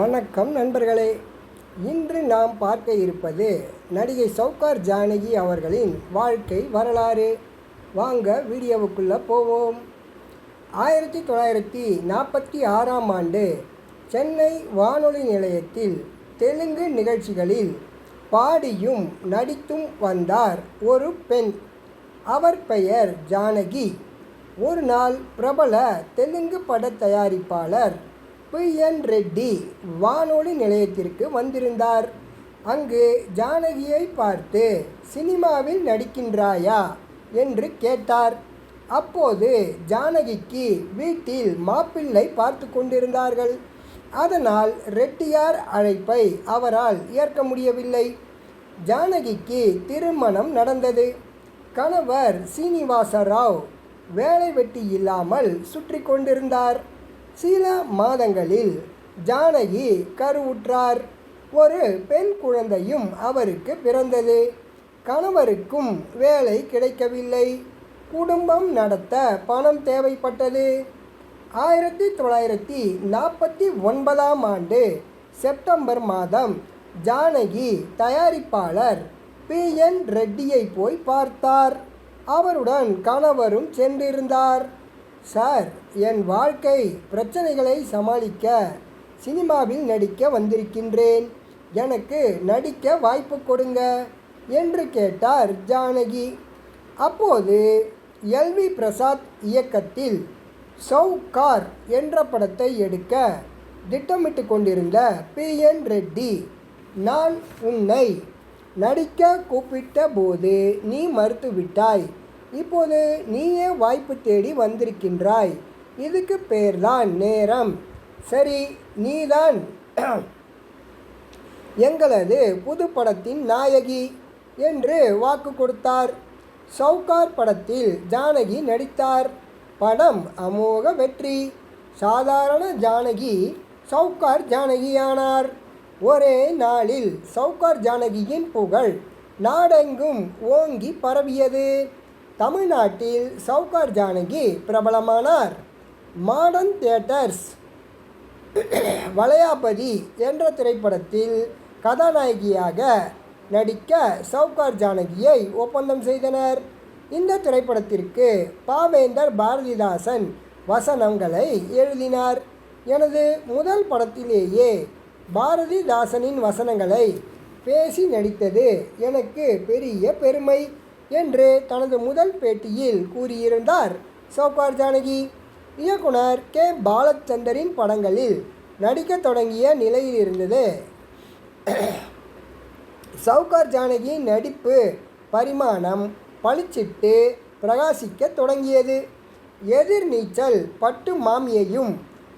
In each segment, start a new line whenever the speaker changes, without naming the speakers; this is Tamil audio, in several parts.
வணக்கம் நண்பர்களே. இன்று நாம் பார்க்க இருப்பது நடிகை சௌகார் ஜானகி அவர்களின் வாழ்க்கை வரலாறு. வாங்க வீடியோவுக்குள்ளே போவோம். ஆயிரத்தி தொள்ளாயிரத்தி நாற்பத்தி ஆறாம் ஆண்டு சென்னை வானொலி நிலையத்தில் தெலுங்கு நிகழ்ச்சிகளில் பாடியும் நடித்தும் வந்தார் ஒரு பெண். அவர் பெயர் ஜானகி. ஒரு நாள் பிரபல தெலுங்கு பட தயாரிப்பாளர் பி என் ரெட்டி வானொலி நிலையத்திற்கு வந்திருந்தார். அங்கு ஜானகியை பார்த்து சினிமாவில் நடிக்கின்றாயா? என்று கேட்டார். அப்போது ஜானகிக்கு வீட்டில் மாப்பிள்ளை பார்த்து கொண்டிருந்தார்கள். அதனால் ரெட்டியார் அழைப்பை அவரால் ஏற்க முடியவில்லை. ஜானகிக்கு திருமணம் நடந்தது. கணவர் சீனிவாச ராவ் வேலை வெட்டி இல்லாமல் சுற்றி கொண்டிருந்தார். சில மாதங்களில் ஜானகி கருவுற்றார். ஒரு பெண் குழந்தையும் அவருக்கு பிறந்தது. கணவருக்கும் வேலை கிடைக்கவில்லை. குடும்பம் நடத்த பணம் தேவைப்பட்டது. ஆயிரத்தி தொள்ளாயிரத்தி நாற்பத்தி ஒன்பதாம் ஆண்டு செப்டம்பர் மாதம் ஜானகி தயாரிப்பாளர் பி. என். ரெட்டியை போய் பார்த்தார். அவருடன் கணவரும் சென்றிருந்தார். சார் என் வாழ்க்கை பிரச்சனைகளை சமாளிக்க சினிமாவில் நடிக்க வந்திருக்கின்றேன். எனக்கு நடிக்க வாய்ப்பு கொடுங்க என்று கேட்டார் ஜானகி. அப்போது எல்வி பிரசாத் இயக்கத்தில் சவுகார் என்ற படத்தை எடுக்க திட்டமிட்டு கொண்டிருந்த பி. என். ரெட்டி நான் உன்னை நடிக்க கூப்பிட்ட போது நீ மறுத்துவிட்டாய். இப்போது நீயே வாய்ப்பு தேடி வந்திருக்கின்றாய். இதுக்கு பேர்தான் நேரம். சரி நீதான். எங்களது புது படத்தின் நாயகி என்று வாக்கு கொடுத்தார். சவுகார் படத்தில் ஜானகி நடித்தார். படம் அமோக வெற்றி. சாதாரண ஜானகி சவுகார் ஜானகியானார். ஒரே நாளில் சவுகார் ஜானகியின் புகழ் நாடெங்கும் ஓங்கி பரவியது. தமிழ்நாட்டில் சவுகார் ஜானகி பிரபலமானார். Modern theatres. வளையாபதி என்ற திரைப்படத்தில் கதாநாயகியாக நடிக்க சவுகார் ஜானகியை ஒப்பந்தம் செய்தனர். இந்த திரைப்படத்திற்கு பாவேந்தர் பாரதிதாசன் வசனங்களை எழுதினார். எனது முதல் படத்திலேயே பாரதிதாசனின் வசனங்களை பேசி நடித்தது எனக்கு பெரிய பெருமை. என்று தனது முதல் பேட்டியில் கூறியிருந்தார். சௌகார் ஜானகி இயக்குனர் கே. பாலச்சந்தரின் படங்களில் நடிக்க தொடங்கிய நிலையில் இருந்தது. சவுகார் ஜானகியின் நடிப்பு பரிமாணம் பளிச்சிட்டு பிரகாசிக்க தொடங்கியது. எதிர்நீச்சல் பட்டு மாமியையும்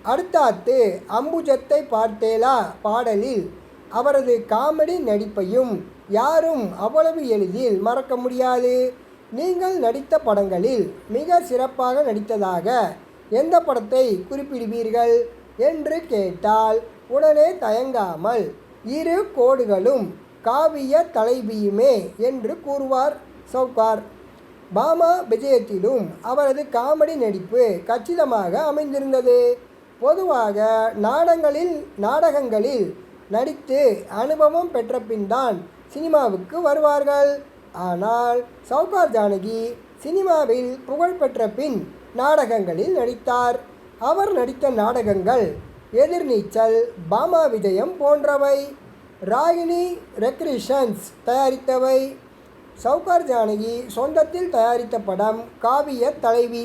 அடுத்தாத்து அம்புஜத்தை பார்த்தேலா பாடலில் அவரது காமெடி நடிப்பையும் யாரும் அவ்வளவு எளிதில் மறக்க முடியாது. நீங்கள் நடித்த படங்களில் மிக சிறப்பாக நடித்ததாக எந்த படத்தை குறிப்பிடுவீர்கள்? என்று கேட்டால் உடனே தயங்காமல் இரு கோடுகளும் காவிய தலைவியுமே என்று கூறுவார் சவுகார் பாமா விஜயத்திலும் அவரது காமெடி நடிப்பு கச்சிதமாக அமைந்திருந்தது. பொதுவாக நாடகங்களில் நாடகங்களில் நடித்து அனுபவம் பெற்ற பின்தான் சினிமாவுக்கு வருவார்கள். ஆனால் சவுகார் ஜானகி சினிமாவில் புகழ்பெற்ற பின் நாடகங்களில் நடித்தார். அவர் நடித்த நாடகங்கள் எதிர்நீச்சல் பாமா விஜயம் போன்றவை. ராகினி ரெக்ரிஷன்ஸ் தயாரித்தவை. சவுகார் ஜானகி சொந்தத்தில் தயாரித்த படம் காவிய தலைவி.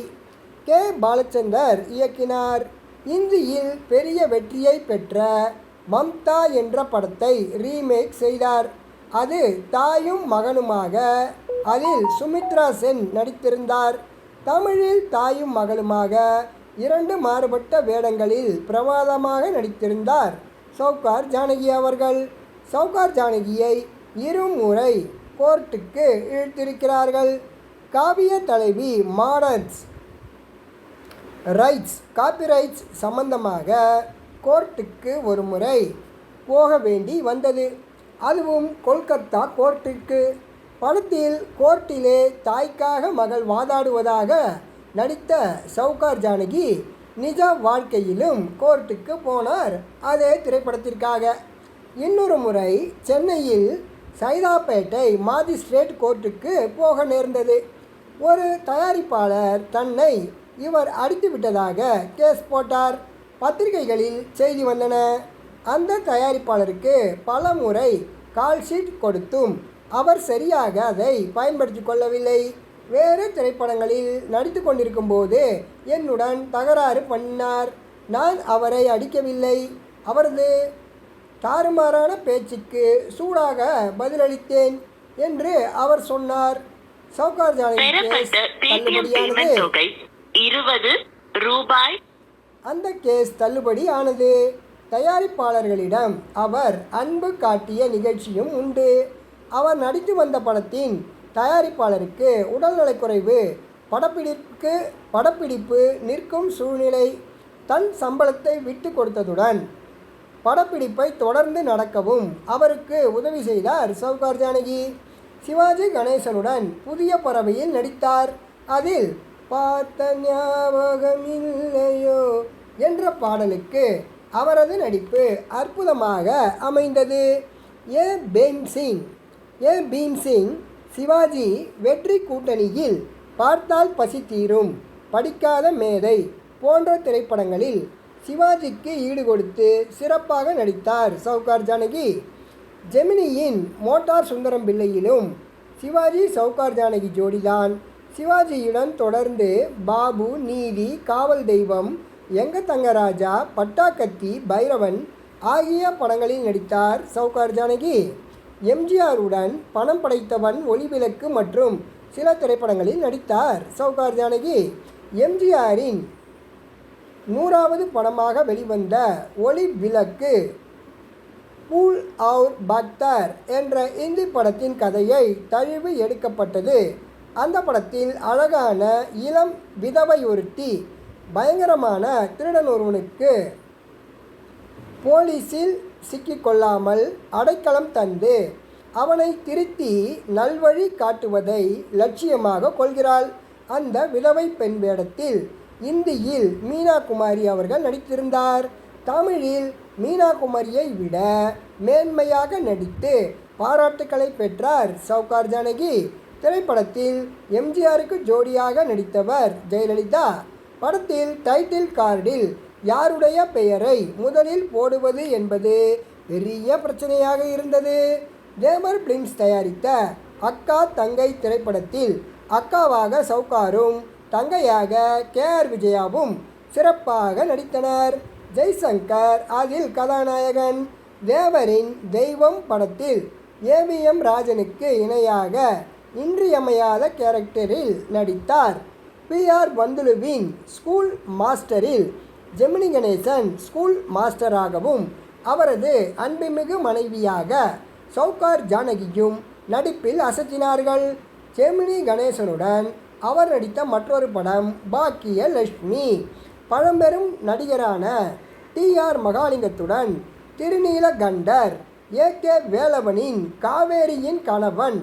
கே. பாலச்சந்தர் இயக்கினார். இந்தியில் பெரிய வெற்றியை பெற்ற மம்தா என்ற படத்தை ரீமேக் செய்தார். அது தாயும் மகனுமாக அதில் சுமித்ரா சென் நடித்திருந்தார். தமிழில் தாயும் மகளுமாக இரண்டு மாறுபட்ட வேடங்களில் பிரமாதமாக நடித்திருந்தார் சவுகார் ஜானகி அவர்கள். சவுகார் ஜானகியை இருமுறை கோர்ட்டுக்கு இழுத்திருக்கிறார்கள். காவிய தலைவி மாடர்ன்ஸ் ரைட்ஸ் காப்பிரைட்ஸ் சம்பந்தமாக கோர்ட்டுக்கு ஒரு முறை போக வேண்டி வந்தது. அதுவும் கொல்கத்தா கோர்ட்டுக்கு படத்தில் கோர்ட்டிலே தாய்க்காக மகள் வாதாடுவதாக நடித்த சவுகார் ஜானகி நிஜ வாழ்க்கையிலும் கோர்ட்டுக்கு போனார். அதே திரைப்படத்திற்காக. இன்னொரு முறை சென்னையில் சைதாப்பேட்டை மாஜிஸ்ட்ரேட் கோர்ட்டுக்கு போக நேர்ந்தது. ஒரு தயாரிப்பாளர் தன்னை இவர் அடித்து விட்டதாக கேஸ் போட்டார். பத்திரிகைகளில் செய்தி வந்தன. அந்த தயாரிப்பாளருக்கு பல முறை கால் ஷீட் கொடுத்தும் அவர் சரியாக அதை பயன்படுத்தி கொள்ளவில்லை. வேறு திரைப்படங்களில் நடித்து கொண்டிருக்கும் போது என்னுடன் தகராறு பண்ணினார். நான் அவரை அடிக்கவில்லை. அவரது தாறுமாறான பேச்சுக்கு சூடாக பதிலளித்தேன் என்று அவர் சொன்னார். சவுகார் ஜானகி அந்த கேஸ் தள்ளுபடி ஆனது. தயாரிப்பாளர்களிடம் அவர் அன்பு காட்டிய நிகழ்ச்சியும் உண்டு. அவர் நடித்து வந்த படத்தின் தயாரிப்பாளருக்கு உடல்நலக்குறைவு படப்பிடிப்புக்கு படப்பிடிப்பு நிற்கும் சூழ்நிலை தன் சம்பளத்தை விட்டு கொடுத்ததுடன் படப்பிடிப்பை தொடர்ந்து நடக்கவும் அவருக்கு உதவி செய்தார் சவுகார் ஜானகி. சிவாஜி கணேசனுடன் புதிய பறவையில் நடித்தார். அதில் பார்த்த ஞாபகம் இல்லையோ என்ற பாடலுக்கு அவரது நடிப்பு அற்புதமாக அமைந்தது. ஏ. பீம் சிங் ஏ. பீம் சிங் சிவாஜி வெற்றி கூட்டணியில் பார்த்தால் பசி தீரும் படிக்காத மேதை போன்ற திரைப்படங்களில் சிவாஜிக்கு ஈடுகொடுத்து சிறப்பாக நடித்தார் சவுகார் ஜானகி. ஜெமினியின் மோட்டார் சுந்தரம் பிள்ளையிலும் சிவாஜி சவுகார் ஜானகி ஜோடிதான். சிவாஜியுடன் தொடர்ந்து பாபு நீதி காவல் தெய்வம் எங்க தங்கராஜா பட்டாக்கத்தி பைரவன் ஆகிய படங்களில் நடித்தார் சவுகார் ஜானகி. எம்ஜிஆருடன் பணம் படைத்தவன் ஒளிவிளக்கு மற்றும் சில திரைப்படங்களில் நடித்தார் சவுகார் ஜானகி. எம்ஜிஆரின் நூறாவது படமாக வெளிவந்த ஒளி விளக்கு பூல் அவுர் பக்தர் என்ற இந்தி படத்தின் கதையை தழுவி எடுக்கப்பட்டது. அந்த படத்தில் அழகான இளம் விதவை ஒருத்தி பயங்கரமான திருடன் ஒருவனுக்கு போலீஸில் சிக்கிக்கொள்ளாமல் அடைக்கலம் தந்து அவனை திருத்தி நல்வழி காட்டுவதை லட்சியமாக கொள்கிறாள். அந்த விதவை பெண் வேடத்தில் இந்தியில் மீனா குமாரி அவர்கள் நடித்திருந்தார். தமிழில் மீனா குமாரியை விட மேன்மையாக நடித்து பாராட்டுக்களை பெற்றார் சவுகார் ஜானகி. திரைப்படத்தில் எம்ஜிஆருக்கு ஜோடியாக நடித்தவர் ஜெயலலிதா. படத்தில் டைட்டில் கார்டில் யாருடைய பெயரை முதலில் போடுவது என்பது பெரிய பிரச்சனையாக இருந்தது. தேவர் பிலிம்ஸ் தயாரித்த அக்கா தங்கை திரைப்படத்தில் அக்காவாக சவுகாரும் தங்கையாக கே ஆர் விஜயாவும் சிறப்பாக நடித்தனர். ஜெய்சங்கர் அதில் கதாநாயகன். தேவரின் தெய்வம் படத்தில் ஏவிஎம் ராஜனுக்கு இணையாக இன்றியமையாத கேரக்டரில் நடித்தார். பி ஆர் பந்துலுவின் ஸ்கூல் மாஸ்டரில் ஜெமினி கணேசன் ஸ்கூல் மாஸ்டராகவும் அவரது அன்புமிகு மனைவியாக சவுகார் ஜானகியும் நடிப்பில் அசத்தினார்கள் ஜெமினி கணேசனுடன் அவர் நடித்த மற்றொரு படம் பாக்கிய லட்சுமி பழம்பெரும் நடிகரான டி ஆர் மகாலிங்கத்துடன் திருநீலகண்டர் ஏ கே வேலவனின் காவேரியின் கணவன்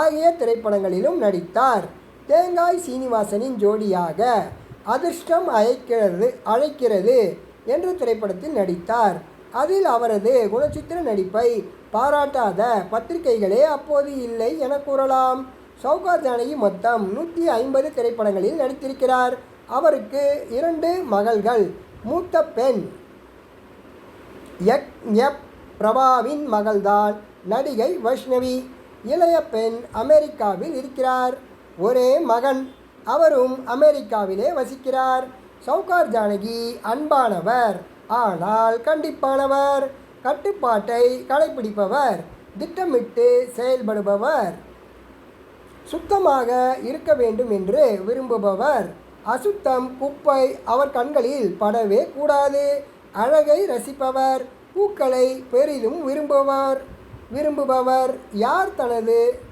ஆகிய திரைப்படங்களிலும் நடித்தார். தேங்காய் சீனிவாசனின் ஜோடியாக அதிர்ஷ்டம் அழைக்கிறது அழைக்கிறது என்ற திரைப்படத்தில் நடித்தார். அதில் அவரது குணச்சித்திர நடிப்பை பாராட்டாத பத்திரிகைகளே அப்போது இல்லை என கூறலாம். சவுகார் ஜானகி மொத்தம் நூற்றி ஐம்பது திரைப்படங்களில் நடித்திருக்கிறார். அவருக்கு இரண்டு மகள்கள். மூத்த பெண் எக் எப் பிரபாவின் மகள்தான் நடிகை வைஷ்ணவி. இளைய பெண் அமெரிக்காவில் இருக்கிறார். ஒரே மகன். அவரும் அமெரிக்காவிலே வசிக்கிறார். சவுகார் ஜானகி அன்பானவர். ஆனால் கண்டிப்பானவர். கட்டுப்பாட்டை கடைபிடிப்பவர் திட்டமிட்டு செயல்படுபவர். சுத்தமாக இருக்க வேண்டும் என்று விரும்புபவர். அசுத்தம் குப்பை அவர் கண்களில் படவே கூடாது. அழகை ரசிப்பவர். பூக்களை பெரிதும் விரும்புவர் விரும்புபவர். யார் தனது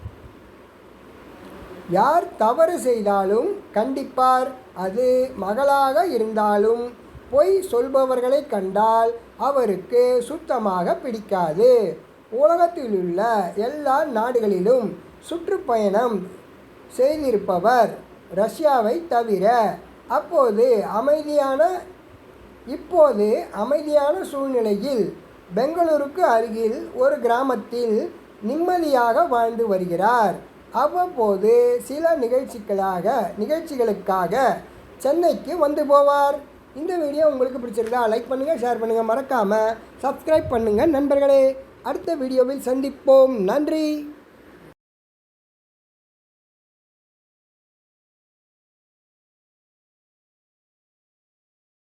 யார் தவறு செய்தாலும் கண்டிப்பார். அது மகளாக இருந்தாலும் பொய் சொல்பவர்களை கண்டால் அவருக்கு சுத்தமாக பிடிக்காது. உலகத்திலுள்ள எல்லா நாடுகளிலும் சுற்றுப்பயணம் செய்திருப்பவர் ரஷ்யாவை தவிர அப்போது அமைதியான இப்போது அமைதியான சூழ்நிலையில் பெங்களூருக்கு அருகில் ஒரு கிராமத்தில் நிம்மதியாக வாழ்ந்து வருகிறார். அவ்வப்போது சில நிகழ்ச்சிகளாக நிகழ்ச்சிகளுக்காக சென்னைக்கு வந்து போவார். இந்த வீடியோ உங்களுக்கு பிடிச்சிருந்தா லைக் பண்ணுங்கள் ஷேர் பண்ணுங்கள் மறக்காமல் சப்ஸ்கிரைப் பண்ணுங்கள் நண்பர்களே. அடுத்த வீடியோவில் சந்திப்போம். நன்றி.